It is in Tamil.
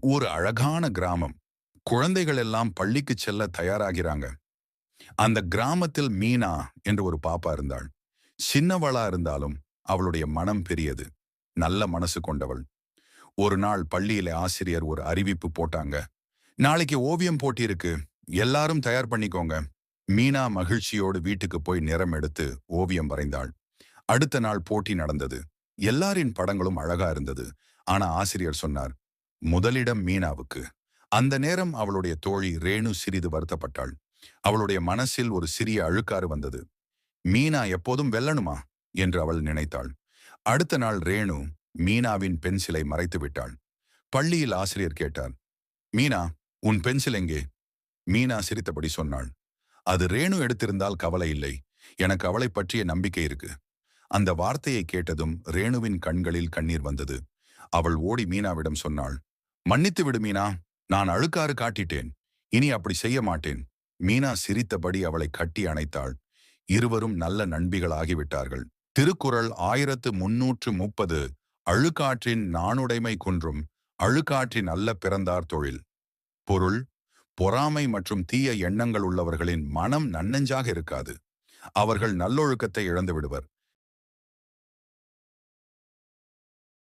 ஒரு அழகான கிராமம். குழந்தைகள் எல்லாம் பள்ளிக்கு செல்ல தயாராகிறாங்க. அந்த கிராமத்தில் மீனா என்று ஒரு பாப்பா இருந்தாள். சின்னவளா இருந்தாலும் அவளுடைய மனம் பெரியது. நல்ல மனசு கொண்டவள். ஒரு நாள் பள்ளியில ஆசிரியர் ஒரு அறிவிப்பு போட்டாங்க. நாளைக்கு ஓவியம் போட்டி இருக்கு. எல்லாரும் தயார் பண்ணிக்கோங்க. மீனா மகிழ்ச்சியோடு வீட்டுக்கு போய் நிறம் எடுத்து ஓவியம் வரைந்தாள். அடுத்த நாள் போட்டி நடந்தது. எல்லாரின் படங்களும் அழகா இருந்தது. ஆனா ஆசிரியர் சொன்னார் முதலிடம் மீனாவுக்கு. அந்த நேரம் அவளுடைய தோழி ரேணு சிறிது வருத்தப்பட்டாள். அவளுடைய மனசில் ஒரு சிறிய அழுக்காறு வந்தது. மீனா எப்போதும் வெல்லணுமா? என்று அவள் நினைத்தாள். அடுத்த நாள் ரேணு மீனாவின் பென்சிலை மறைத்து விட்டாள். பள்ளியில் ஆசிரியர் கேட்டார் மீனா உன் பென்சில் எங்கே? மீனா சிரித்தபடி சொன்னாள் அது ரேணு எடுத்திருந்தால் கவலை இல்லை. எனக்கு அவளை பற்றிய நம்பிக்கை இருக்கு. அந்த வார்த்தையை கேட்டதும் ரேணுவின் கண்களில் கண்ணீர் வந்தது. அவள் ஓடி மீனாவிடம் சொன்னாள் மன்னித்து விடு மீனா. நான் அழுக்காறு காட்டிட்டேன். இனி அப்படி செய்ய மாட்டேன். மீனா சிரித்தபடி அவளை கட்டி அணைத்தாள். இருவரும் நல்ல நண்பிகளாகிவிட்டார்கள். திருக்குறள் ஆயிரத்து முன்னூற்று முப்பது. அழுக்காற்றின் நாணுடைமை குன்றும் அழுக்காற்றின் அல்ல பிறந்தார் தொழில். பொருள் பொறாமை மற்றும் தீய எண்ணங்கள் உள்ளவர்களின் மனம் நன்னெஞ்சாக இருக்காது. அவர்கள் நல்லொழுக்கத்தை இழந்து விடுவர்